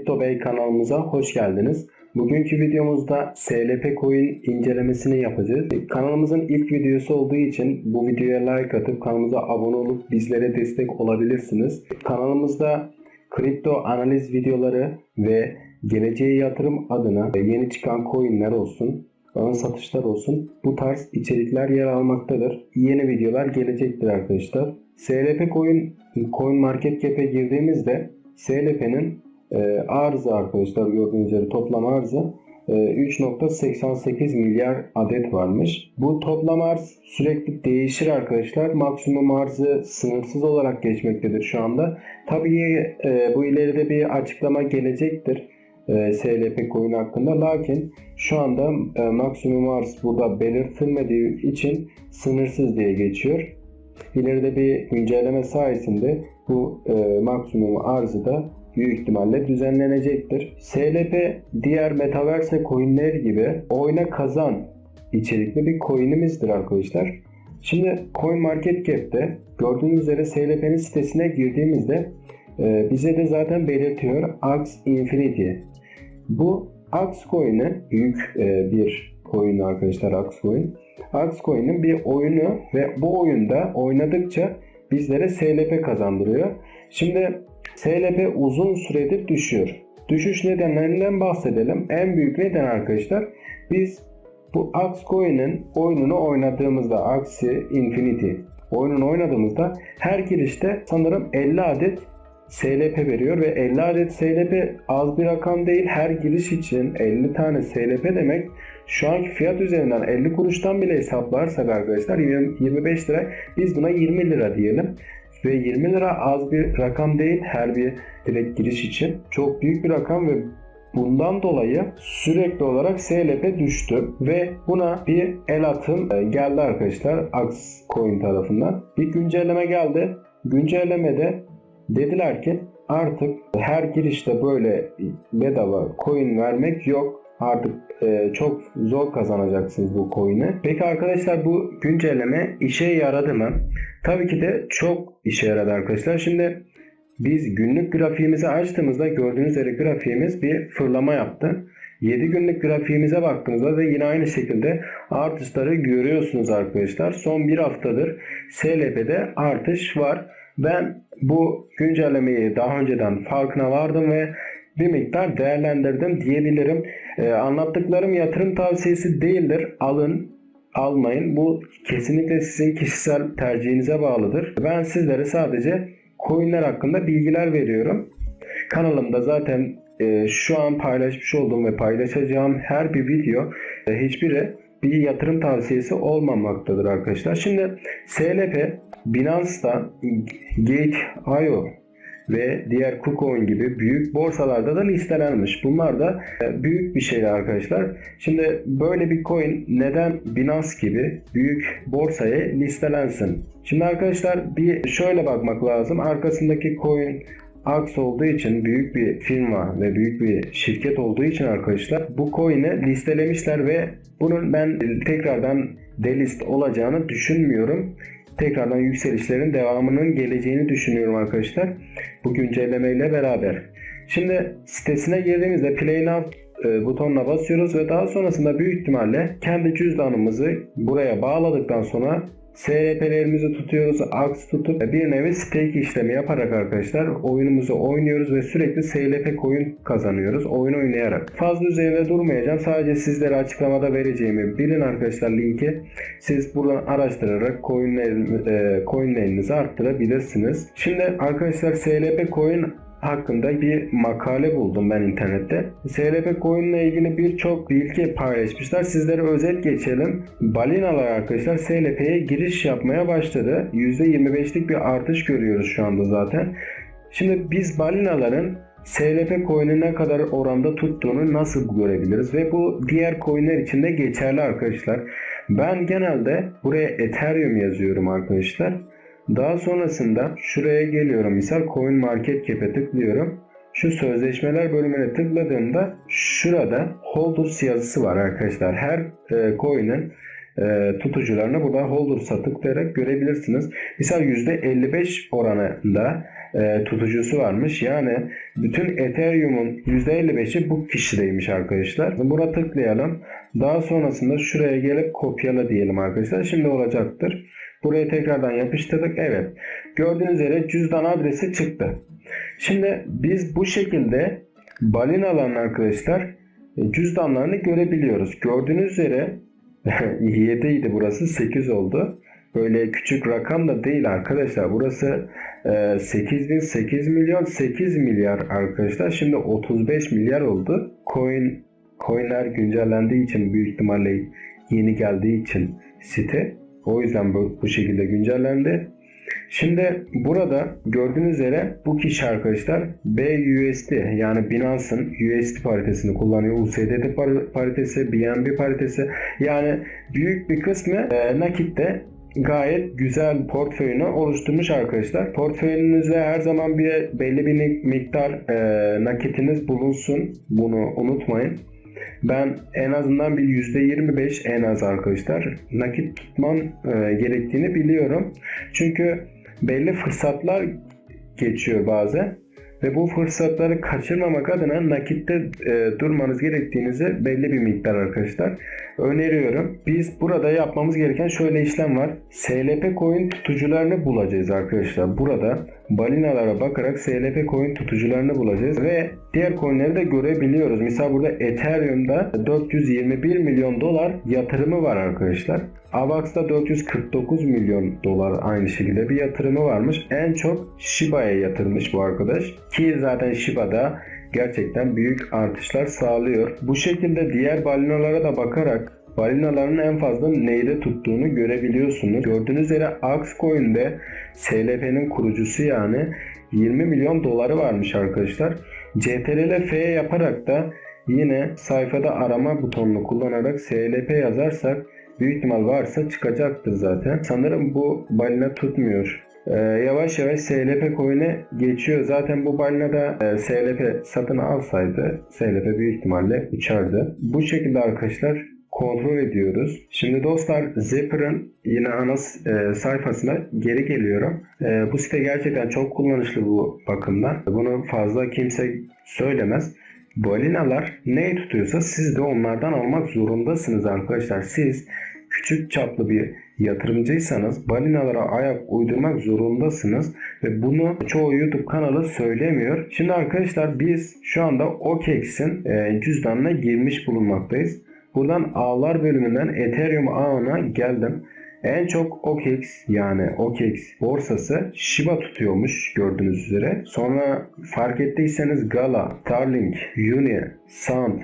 Kripto Bey kanalımıza hoş geldiniz. Bugünkü videomuzda SLP coin incelemesini yapacağız. Kanalımızın ilk videosu olduğu için bu videoya like atıp kanalımıza abone olup bizlere destek olabilirsiniz. Kanalımızda kripto analiz videoları ve geleceğe yatırım adına yeni çıkan coinler olsun, ön satışlar olsun bu tarz içerikler yer almaktadır. Yeni videolar gelecektir arkadaşlar. SLP coin Coin Market Cap'e girdiğimizde SLP'nin e, arzı arkadaşlar gördüğünüz üzere toplam e, 3.88 milyar adet varmış. Bu toplam arz sürekli değişir arkadaşlar. Maksimum arzı sınırsız olarak geçmektedir şu anda. Tabii e, bu ileride bir açıklama gelecektir. E, SLP coin hakkında. Lakin şu anda e, maksimum arz burada belirtilmediği için sınırsız diye geçiyor. İleride bir güncelleme sayesinde bu e, maksimum arzı da büyük ihtimalle düzenlenecektir. SLP diğer Metaverse coinler gibi oyna kazan içerikli bir coinimizdir arkadaşlar. Şimdi Coin Market Cap'te gördüğünüz üzere SLP'nin sitesine girdiğimizde e, bize de zaten belirtiyor Ax Infinity. Bu Ax coin'i büyük e, bir coin arkadaşlar Ax coin. Ax coin'in bir oyunu ve bu oyunda oynadıkça bizlere SLP kazandırıyor. Şimdi SLP uzun süredir düşüyor. Düşüş nedenlerinden bahsedelim. En büyük neden arkadaşlar biz bu Ax Coin'in oyununu oynadığımızda Axie Infinity oyununu oynadığımızda her girişte sanırım 50 adet SLP veriyor ve 50 adet SLP az bir rakam değil. Her giriş için 50 tane SLP demek şu anki fiyat üzerinden 50 kuruştan bile hesaplarsak arkadaşlar 25 lira biz buna 20 lira diyelim. Ve 20 lira az bir rakam değil her bir direkt giriş için. Çok büyük bir rakam ve bundan dolayı sürekli olarak SLP düştü ve buna bir el atım geldi arkadaşlar Ax Coin tarafından. Bir güncelleme geldi. Güncellemede dediler ki artık her girişte böyle bedava coin vermek yok. Artık e, çok zor kazanacaksınız bu coin'i. Peki arkadaşlar bu güncelleme işe yaradı mı? Tabii ki de çok işe yaradı arkadaşlar. Şimdi biz günlük grafiğimizi açtığımızda gördüğünüz üzere grafiğimiz bir fırlama yaptı. 7 günlük grafiğimize baktığımızda da yine aynı şekilde artışları görüyorsunuz arkadaşlar. Son bir haftadır SLP'de artış var. Ben bu güncellemeyi daha önceden farkına vardım ve bir miktar değerlendirdim diyebilirim. Ee, anlattıklarım yatırım tavsiyesi değildir. Alın, almayın. Bu kesinlikle sizin kişisel tercihinize bağlıdır. Ben sizlere sadece coinler hakkında bilgiler veriyorum. Kanalımda zaten e, şu an paylaşmış olduğum ve paylaşacağım her bir video e, hiçbiri bir yatırım tavsiyesi olmamaktadır arkadaşlar. Şimdi SLP Binance'da Gate.io ve diğer KuCoin gibi büyük borsalarda da listelenmiş. Bunlar da e, büyük bir şeyler arkadaşlar. Şimdi böyle bir coin neden Binance gibi büyük borsaya listelensin? Şimdi arkadaşlar bir şöyle bakmak lazım. Arkasındaki coin Ax olduğu için büyük bir firma ve büyük bir şirket olduğu için arkadaşlar bu coin'i listelemişler ve bunun ben tekrardan delist olacağını düşünmüyorum tekrardan yükselişlerin devamının geleceğini düşünüyorum arkadaşlar. Bu güncellemeyle beraber. Şimdi sitesine girdiğimizde Play Now e, butonuna basıyoruz ve daha sonrasında büyük ihtimalle kendi cüzdanımızı buraya bağladıktan sonra SRP'lerimizi tutuyoruz. Ax tutup bir nevi stake işlemi yaparak arkadaşlar oyunumuzu oynuyoruz ve sürekli SLP coin kazanıyoruz. Oyun oynayarak. Fazla üzerinde durmayacağım. Sadece sizlere açıklamada vereceğimi bilin arkadaşlar linki. Siz buradan araştırarak coinler, coinlerinizi arttırabilirsiniz. Şimdi arkadaşlar SLP coin hakkında bir makale buldum ben internette. Coin ile ilgili birçok bilgi paylaşmışlar. Sizlere özet geçelim. Balinalar arkadaşlar SLP'ye giriş yapmaya başladı. %25'lik bir artış görüyoruz şu anda zaten. Şimdi biz balinaların SLP coin'i ne kadar oranda tuttuğunu nasıl görebiliriz ve bu diğer coin'ler için de geçerli arkadaşlar. Ben genelde buraya Ethereum yazıyorum arkadaşlar. Daha sonrasında şuraya geliyorum. Misal Coin Market Cap'e tıklıyorum. Şu sözleşmeler bölümüne tıkladığımda şurada holders yazısı var arkadaşlar. Her e, coin'in e, tutucularını burada holder tıklayarak görebilirsiniz. Misal %55 oranında e, tutucusu varmış. Yani bütün Ethereum'un %55'i bu kişideymiş arkadaşlar. Buna tıklayalım. Daha sonrasında şuraya gelip kopyala diyelim arkadaşlar. Şimdi olacaktır. Buraya tekrardan yapıştırdık. Evet. Gördüğünüz üzere cüzdan adresi çıktı. Şimdi biz bu şekilde balinaların arkadaşlar e, cüzdanlarını görebiliyoruz. Gördüğünüz üzere 7 idi burası 8 oldu. Böyle küçük rakam da değil arkadaşlar. Burası e, 8 bin 8 milyon 8 milyar arkadaşlar. Şimdi 35 milyar oldu. Coin coinler güncellendiği için büyük ihtimalle yeni geldiği için site. O yüzden bu, bu şekilde güncellendi. Şimdi burada gördüğünüz üzere bu kişi arkadaşlar BUSD yani Binance'ın USD paritesini kullanıyor. USDT par- paritesi, BNB paritesi yani büyük bir kısmı e, nakitte gayet güzel portföyünü oluşturmuş arkadaşlar. Portföyünüzde her zaman bir belli bir miktar e, nakitiniz bulunsun. Bunu unutmayın. Ben en azından bir %25 en az arkadaşlar nakit tutmam e, gerektiğini biliyorum. Çünkü belli fırsatlar geçiyor bazen ve bu fırsatları kaçırmamak adına nakitte e, durmanız gerektiğinizi belli bir miktar arkadaşlar öneriyorum. Biz burada yapmamız gereken şöyle işlem var. SLP coin tutucularını bulacağız arkadaşlar. Burada balinalara bakarak SLP coin tutucularını bulacağız ve diğer coinleri de görebiliyoruz. Mesela burada Ethereum'da 421 milyon dolar yatırımı var arkadaşlar. Avax'da 449 milyon dolar aynı şekilde bir yatırımı varmış. En çok Shiba'ya yatırmış bu arkadaş. Ki zaten Shiba'da gerçekten büyük artışlar sağlıyor. Bu şekilde diğer balinalara da bakarak balinaların en fazla neyde tuttuğunu görebiliyorsunuz. Gördüğünüz üzere Axcoin'de SLP'nin kurucusu yani 20 milyon doları varmış arkadaşlar. CTRL F yaparak da yine sayfada arama butonunu kullanarak SLP yazarsak büyük ihtimal varsa çıkacaktır zaten. Sanırım bu balina tutmuyor. Ee, yavaş yavaş SLP coin'e geçiyor. Zaten bu balina da e, SLP satın alsaydı SLP büyük ihtimalle uçardı. Bu şekilde arkadaşlar kontrol ediyoruz. Şimdi dostlar Zapper'ın yine ana e, sayfasına geri geliyorum. E, bu site gerçekten çok kullanışlı bu bakımdan. Bunu fazla kimse söylemez. Balinalar neyi tutuyorsa siz de onlardan almak zorundasınız arkadaşlar. Siz küçük çaplı bir yatırımcıysanız balinalara ayak uydurmak zorundasınız ve bunu çoğu YouTube kanalı söylemiyor. Şimdi arkadaşlar biz şu anda OKEX'in e, cüzdanına girmiş bulunmaktayız. Buradan ağlar bölümünden Ethereum ağına geldim. En çok OKEX yani OKEX borsası Shiba tutuyormuş gördüğünüz üzere. Sonra fark ettiyseniz Gala, Starlink, Uni, Sand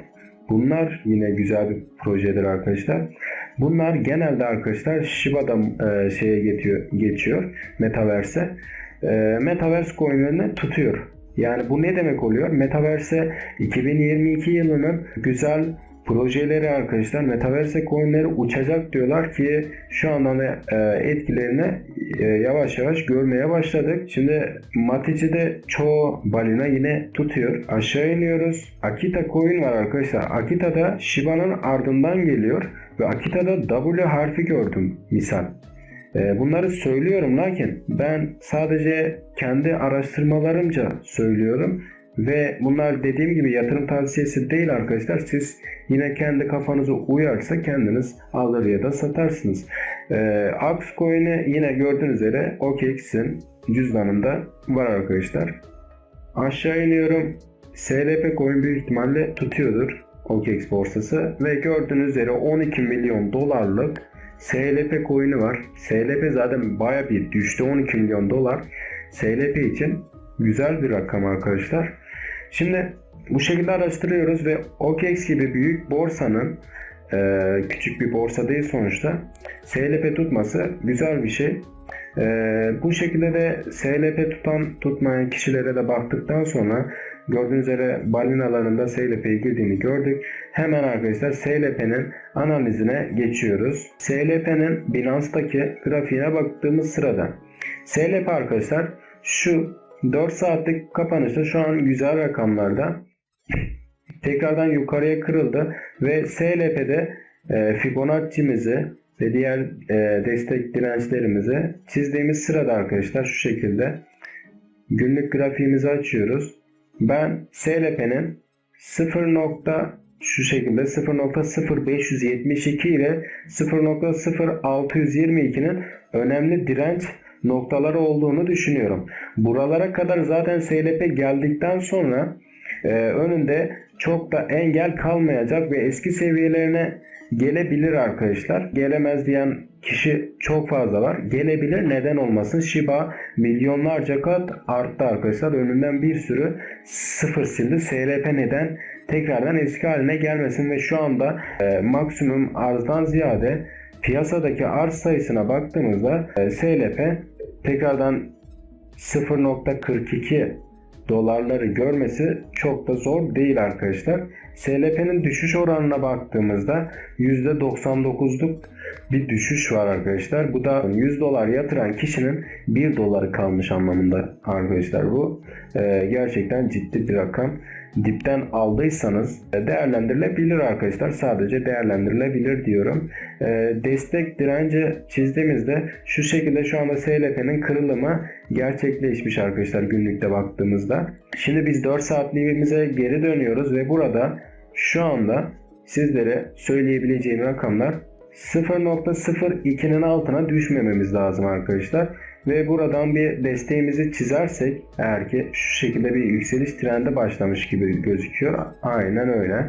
bunlar yine güzel bir projedir arkadaşlar. Bunlar genelde arkadaşlar Shiba'da e, şeye geçiyor, geçiyor Metaverse'e. E, Metaverse coinlerini tutuyor. Yani bu ne demek oluyor? Metaverse 2022 yılının güzel projeleri arkadaşlar Metaverse coinleri uçacak diyorlar ki şu anda da e, etkilerini e, yavaş yavaş görmeye başladık. Şimdi Matici'de çoğu balina yine tutuyor. Aşağı iniyoruz. Akita coin var arkadaşlar. Akita'da Shiba'nın ardından geliyor ve Akita'da W harfi gördüm misal. E, Bunları söylüyorum lakin ben sadece kendi araştırmalarımca söylüyorum. Ve bunlar dediğim gibi yatırım tavsiyesi değil arkadaşlar. Siz yine kendi kafanıza uyarsa kendiniz alır ya da satarsınız. Ee, Axcoin'i yine gördüğünüz üzere OKEX'in cüzdanında var arkadaşlar. Aşağı iniyorum. SLP coin büyük ihtimalle tutuyordur OKEX borsası ve gördüğünüz üzere 12 milyon dolarlık SLP coin'i var. SLP zaten baya bir düştü 12 milyon dolar. SLP için güzel bir rakam arkadaşlar. Şimdi bu şekilde araştırıyoruz ve OKEX gibi büyük borsanın e, küçük bir borsa değil sonuçta SLP tutması güzel bir şey. E, bu şekilde de SLP tutan tutmayan kişilere de baktıktan sonra gördüğünüz üzere balinalarında SLP'ye girdiğini gördük. Hemen arkadaşlar SLP'nin analizine geçiyoruz. SLP'nin Binance'daki grafiğine baktığımız sırada SLP arkadaşlar şu 4 saatlik kapanışta şu an güzel rakamlarda tekrardan yukarıya kırıldı ve SLP'de e, Fibonacci'mizi ve diğer e, destek dirençlerimizi çizdiğimiz sırada arkadaşlar şu şekilde günlük grafiğimizi açıyoruz. Ben SLP'nin 0. nokta şu şekilde 0.0572 ile 0.0622'nin önemli direnç noktaları olduğunu düşünüyorum. Buralara kadar zaten SLP geldikten sonra e, önünde çok da engel kalmayacak ve eski seviyelerine gelebilir arkadaşlar. Gelemez diyen kişi çok fazla var. Gelebilir neden olmasın. Shiba milyonlarca kat arttı arkadaşlar. Önünden bir sürü sıfır sildi. SLP neden tekrardan eski haline gelmesin ve şu anda e, maksimum arzdan ziyade piyasadaki arz sayısına baktığımızda e, SLP tekrardan 0.42 dolarları görmesi çok da zor değil arkadaşlar. SLP'nin düşüş oranına baktığımızda %99'luk bir düşüş var arkadaşlar. Bu da 100 dolar yatıran kişinin 1 doları kalmış anlamında arkadaşlar bu. Ee, gerçekten ciddi bir rakam. Dipten aldıysanız değerlendirilebilir arkadaşlar. Sadece değerlendirilebilir diyorum. Ee, destek direnci çizdiğimizde şu şekilde şu anda SLP'nin kırılımı gerçekleşmiş arkadaşlar günlükte baktığımızda. Şimdi biz 4 saatliğimize geri dönüyoruz ve burada şu anda sizlere söyleyebileceğim rakamlar 0.02'nin altına düşmememiz lazım arkadaşlar. Ve buradan bir desteğimizi çizersek eğer ki şu şekilde bir yükseliş trendi başlamış gibi gözüküyor. Aynen öyle.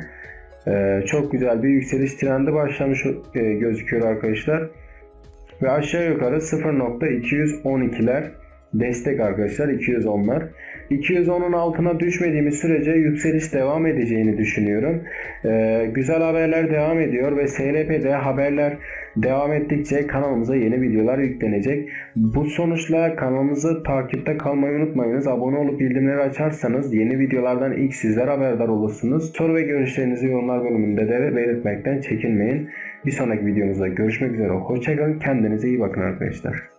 Ee, çok güzel bir yükseliş trendi başlamış e, gözüküyor arkadaşlar. Ve aşağı yukarı 0.212'ler destek arkadaşlar 210'lar. 210'un altına düşmediğimiz sürece yükseliş devam edeceğini düşünüyorum. Ee, güzel haberler devam ediyor ve SLP'de haberler devam ettikçe kanalımıza yeni videolar yüklenecek. Bu sonuçla kanalımızı takipte kalmayı unutmayınız. Abone olup bildirimleri açarsanız yeni videolardan ilk sizler haberdar olursunuz. Soru ve görüşlerinizi yorumlar bölümünde de belirtmekten çekinmeyin. Bir sonraki videomuzda görüşmek üzere. Hoşçakalın. Kendinize iyi bakın arkadaşlar.